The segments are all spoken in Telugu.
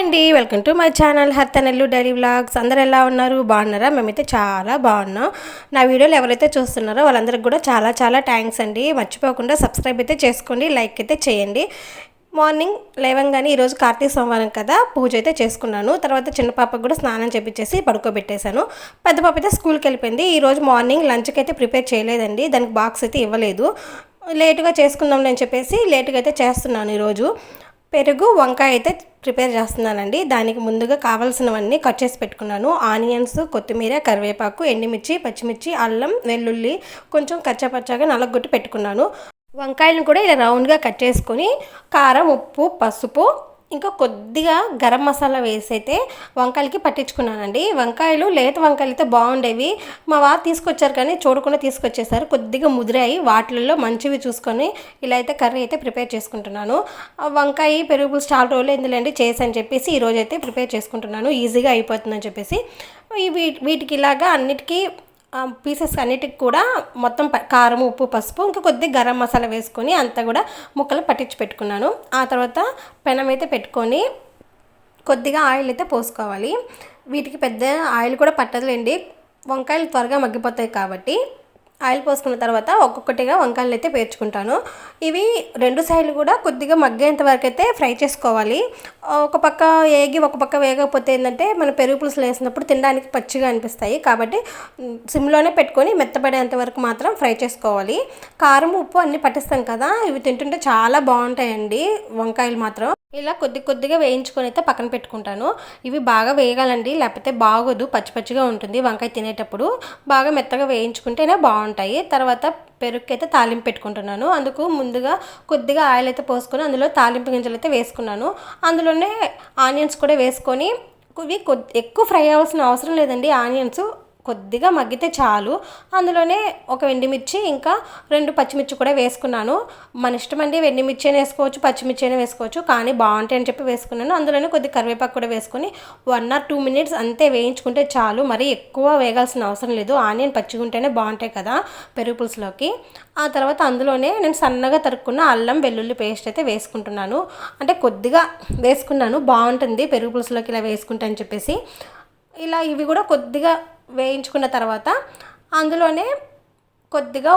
అండి వెల్కమ్ టు మై ఛానల్ హర్తనెల్లు డైలీ వ్లాగ్స్. అందరు ఎలా ఉన్నారు? బాగున్నారా? మేమైతే చాలా బాగున్నాం. నా వీడియోలు ఎవరైతే చూస్తున్నారో వాళ్ళందరికీ కూడా చాలా చాలా థ్యాంక్స్ అండి. మర్చిపోకుండా సబ్స్క్రైబ్ అయితే చేసుకోండి లైక్ అయితే చేయండి. మార్నింగ్ లేవంగానే ఈరోజు కార్తీక సోమవారం కదా పూజ అయితే చేసుకున్నాను. తర్వాత చిన్న పాపకు కూడా స్నానం చేపించేసి పడుకోబెట్టేశాను. పెద్ద పాప అయితే స్కూల్కి వెళ్ళిపోయింది. ఈరోజు మార్నింగ్ లంచ్కి అయితే ప్రిపేర్ చేయలేదండి. దానికి బాక్స్ అయితే ఇవ్వలేదు. లేటుగా చేసుకుందాం అని చెప్పేసి లేటుగా అయితే చేస్తున్నాను ఈరోజు పెరుగు వంకాయ అయితే ప్రిపేర్ చేస్తున్నానండి. దానికి ముందుగా కావాల్సినవన్నీ కట్ చేసి పెట్టుకున్నాను. ఆనియన్స్ కొత్తిమీర కరివేపాకు ఎండుమిర్చి పచ్చిమిర్చి అల్లం వెల్లుల్లి కొంచెం కచ్చాపచ్చాగా నలగొట్టి పెట్టుకున్నాను. వంకాయలను కూడా ఇలా రౌండ్గా కట్ చేసుకొని కారం ఉప్పు పసుపు ఇంకా కొద్దిగా గరం మసాలా వేసి అయితే వంకాయలకి పట్టించుకున్నానండి. వంకాయలు లేత వంకాయలు అయితే బాగుండేవి. మా వారు తీసుకొచ్చారు కానీ చూడకుండా తీసుకొచ్చేసారు. కొద్దిగా ముదిరాయి. వాటిల్లో మంచివి చూసుకొని ఇలా అయితే కర్రీ అయితే ప్రిపేర్ చేసుకుంటున్నాను. వంకాయ పెరుగు చాలా రోజులు ఎందులేండి చేసని చెప్పేసి ఈరోజు అయితే ప్రిపేర్ చేసుకుంటున్నాను. ఈజీగా అయిపోతుందని చెప్పేసి. వీటికి ఇలాగా అన్నిటికీ పీసెస్ అన్నిటికి కూడా మొత్తం కారం ఉప్పు పసుపు ఇంకా కొద్దిగా గరం మసాలా వేసుకొని అంతా కూడా ముక్కలు పట్టించి పెట్టుకున్నాను. ఆ తర్వాత పెనం అయితే పెట్టుకొని కొద్దిగా ఆయిల్ అయితే పోసుకోవాలి. వీటికి పెద్ద ఆయిల్ కూడా పట్టదులేండి. వంకాయలు త్వరగా మగ్గిపోతాయి కాబట్టి ఆయిల్ పోసుకున్న తర్వాత ఒక్కొక్కటిగా వంకాయలు అయితే పేర్చుకుంటాను. ఇవి రెండు సైడ్లు కూడా కొద్దిగా మగ్గేంత వరకు అయితే ఫ్రై చేసుకోవాలి. ఒక పక్క ఏగి ఒక పక్క వేగకపోతే ఏంటంటే మన పెరుగు పులుసులు వేసినప్పుడు తినడానికి పచ్చిగా అనిపిస్తాయి. కాబట్టి సిమ్లోనే పెట్టుకొని మెత్తపడేంత వరకు మాత్రం ఫ్రై చేసుకోవాలి. కారం ఉప్పు అన్నీ పట్టిస్తాం కదా ఇవి తింటుంటే చాలా బాగుంటాయండి వంకాయలు మాత్రం. ఇలా కొద్ది కొద్దిగా వేయించుకొని అయితే పక్కన పెట్టుకుంటాను. ఇవి బాగా వేయగలండి లేకపోతే బాగోదు పచ్చి పచ్చిగా ఉంటుంది వంకాయ తినేటప్పుడు. బాగా మెత్తగా వేయించుకుంటేనే బాగుంటాయి. తర్వాత పెరుగు అయితే తాలింపు పెట్టుకుంటున్నాను. అందుకు ముందుగా కొద్దిగా ఆయిల్ అయితే పోసుకొని అందులో తాలింపు గింజలు అయితే వేసుకున్నాను. అందులోనే ఆనియన్స్ కూడా వేసుకొని ఇవి కొద్ది ఎక్కువ ఫ్రై అవ్వాల్సిన అవసరం లేదండి. ఆనియన్స్ కొద్దిగా మగ్గితే చాలు. అందులోనే ఒక ఎండిమిర్చి ఇంకా రెండు పచ్చిమిర్చి కూడా వేసుకున్నాను. మన ఇష్టం అండి ఎండిమిర్చి అయినా వేసుకోవచ్చు పచ్చిమిర్చి అయినా వేసుకోవచ్చు కానీ బాగుంటాయి అని చెప్పి వేసుకున్నాను. అందులోనే కొద్ది కరివేపాకు కూడా వేసుకొని వన్ ఆర్ టూ మినిట్స్ అంతే వేయించుకుంటే చాలు. మరీ ఎక్కువ వేగాల్సిన అవసరం లేదు. ఆనియన్ పచ్చిగా ఉంటేనే బాగుంటాయి కదా పెరుగు పులుసులోకి. ఆ తర్వాత అందులోనే నేను సన్నగా తరుక్కున్న అల్లం వెల్లుల్లి పేస్ట్ అయితే వేసుకుంటున్నాను. అంటే కొద్దిగా వేసుకున్నాను. బాగుంటుంది పెరుగు పులుసులోకి ఇలా వేసుకుంటా అని చెప్పేసి. ఇలా ఇవి కూడా కొద్దిగా వేయించుకున్న తర్వాత అందులోనే కొద్దిగా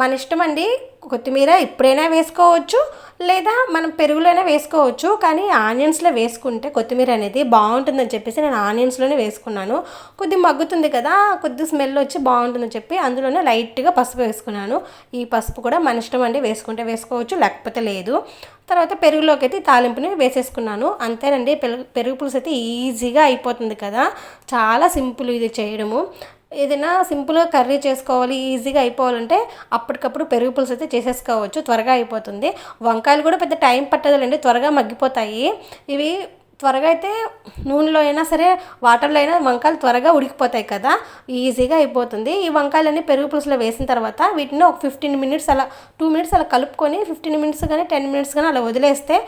మన ఇష్టం అండి కొత్తిమీర ఇప్పుడైనా వేసుకోవచ్చు లేదా మనం పెరుగులోనే వేసుకోవచ్చు కానీ ఆనియన్స్లో వేసుకుంటే కొత్తిమీర అనేది బాగుంటుందని చెప్పేసి నేను ఆనియన్స్లోనే వేసుకున్నాను. కొద్ది మగ్గుతుంది కదా కొద్ది స్మెల్ వచ్చి బాగుంటుందని చెప్పి అందులోనే లైట్గా పసుపు వేసుకున్నాను. ఈ పసుపు కూడా మన ఇష్టం అండి వేసుకుంటే వేసుకోవచ్చు లేకపోతే లేదు. తర్వాత పెరుగులోకి అయితే తాలింపుని వేసేసుకున్నాను. అంతేనండి పెరుగు పెరుగు పులుసు అయితే ఈజీగా అయిపోతుంది కదా చాలా సింపుల్ ఇది చేయడము. ఏదైనా సింపుల్గా కర్రీ చేసుకోవాలి ఈజీగా అయిపోవాలంటే అప్పటికప్పుడు పెరుగు పులుసు అయితే చేసేసుకోవచ్చు త్వరగా అయిపోతుంది. వంకాయలు కూడా పెద్ద టైం పట్టదులేండి త్వరగా మగ్గిపోతాయి. ఇవి త్వరగా అయితే నూనెలో అయినా సరే వాటర్లో అయినా వంకాయలు త్వరగా ఉడికిపోతాయి కదా ఈజీగా అయిపోతుంది. ఈ వంకాయలన్నీ పెరుగు పులుసులో వేసిన తర్వాత వీటిని ఒక ఫిఫ్టీన్ మినిట్స్ అలా టూ మినిట్స్ అలా కలుపుకొని ఫిఫ్టీన్ మినిట్స్ కానీ టెన్ మినిట్స్ కానీ అలా వదిలేస్తే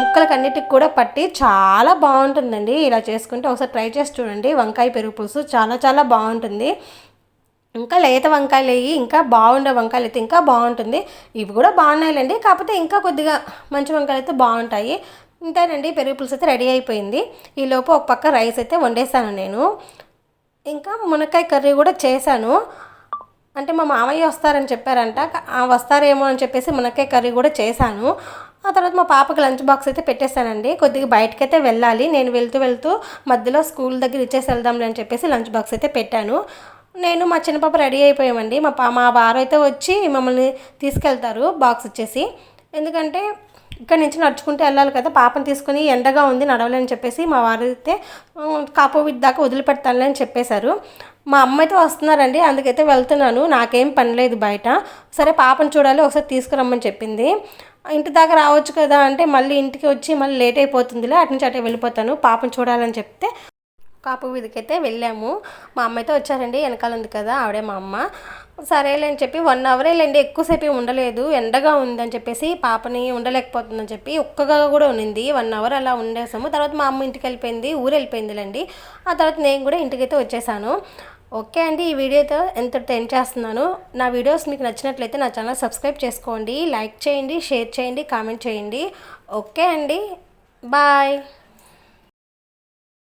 ముక్కలకు అన్నిటికి కూడా పట్టి చాలా బాగుంటుందండి. ఇలా చేసుకుంటే ఒకసారి ట్రై చేసి చూడండి. వంకాయ పెరుగు పులుసు చాలా చాలా బాగుంటుంది. ఇంకా లేత వంకాయలు వేయి ఇంకా బాగుండే వంకాయలు అయితే ఇంకా బాగుంటుంది. ఇవి కూడా బాగున్నాయిలేండి. కాకపోతే ఇంకా కొద్దిగా మంచి వంకాయలు అయితే బాగుంటాయి. ఇంతేనండి. పెరుగు పులుసు అయితే రెడీ అయిపోయింది. ఈలోపు ఒక పక్క రైస్ అయితే వండేసాను నేను. ఇంకా మునక్కాయ కర్రీ కూడా చేశాను. అంటే మా మామయ్య వస్తారని చెప్పారంట. వస్తారేమో అని చెప్పేసి మునక్కాయ కర్రీ కూడా చేశాను. ఆ తర్వాత మా పాపకి లంచ్ బాక్స్ అయితే పెట్టేశానండి. కొద్దిగా బయటకైతే వెళ్ళాలి. నేను వెళ్తూ వెళ్తూ మధ్యలో స్కూల్ దగ్గర ఇచ్చేసి వెళ్దాంలే అని చెప్పేసి లంచ్ బాక్స్ అయితే పెట్టాను. నేను మా చిన్న పాప రెడీ అయిపోయామండి. మా పా మా వారు అయితే వచ్చి మమ్మల్ని తీసుకెళ్తారు బాక్స్ ఇచ్చేసి. ఎందుకంటే ఇక్కడ నుంచి నడుచుకుంటూ వెళ్ళాలి కదా పాపను తీసుకుని ఎండగా ఉంది నడవలేని చెప్పేసి మా వారు అయితే కాపు దాకా వదిలిపెడతానులే అని చెప్పేశారు. మా అమ్మ అయితే వస్తున్నారండి అందుకైతే వెళ్తున్నాను. నాకేం పని లేదు బయట. సరే పాపను చూడాలి ఒకసారి తీసుకురమ్మని చెప్పింది. ఇంటి దాకా రావచ్చు కదా అంటే మళ్ళీ ఇంటికి వచ్చి మళ్ళీ లేట్ అయిపోతుందిలే అటు నుంచి అటే వెళ్ళిపోతాను. పాపను చూడాలని చెప్తే కాపు వీధికైతే వెళ్ళాము. మా అమ్మ అయితే వచ్చారండి వెనకాల ఉంది కదా ఆవిడే మా అమ్మ. సరేలే అని చెప్పి వన్ అవరే లేండి ఎక్కువసేపు ఉండలేదు. ఎండగా ఉందని చెప్పేసి పాపని ఉండలేకపోతుందని చెప్పి ఒక్కగా కూడా ఉన్నింది వన్ అవర్ అలా ఉండేసాము. తర్వాత మా అమ్మ ఇంటికి వెళ్ళిపోయింది ఊరు వెళ్ళిపోయిందిలేండి. ఆ తర్వాత నేను కూడా ఇంటికైతే వచ్చేసాను. ఓకే అండి ఈ వీడియోతో ఎంత టెన్ చేస్తున్నాను. నా వీడియోస్ మీకు నచ్చినట్లయితే నా ఛానల్ సబ్స్క్రైబ్ చేసుకోండి లైక్ చేయండి షేర్ చేయండి కామెంట్ చేయండి. ఓకే అండి బాయ్.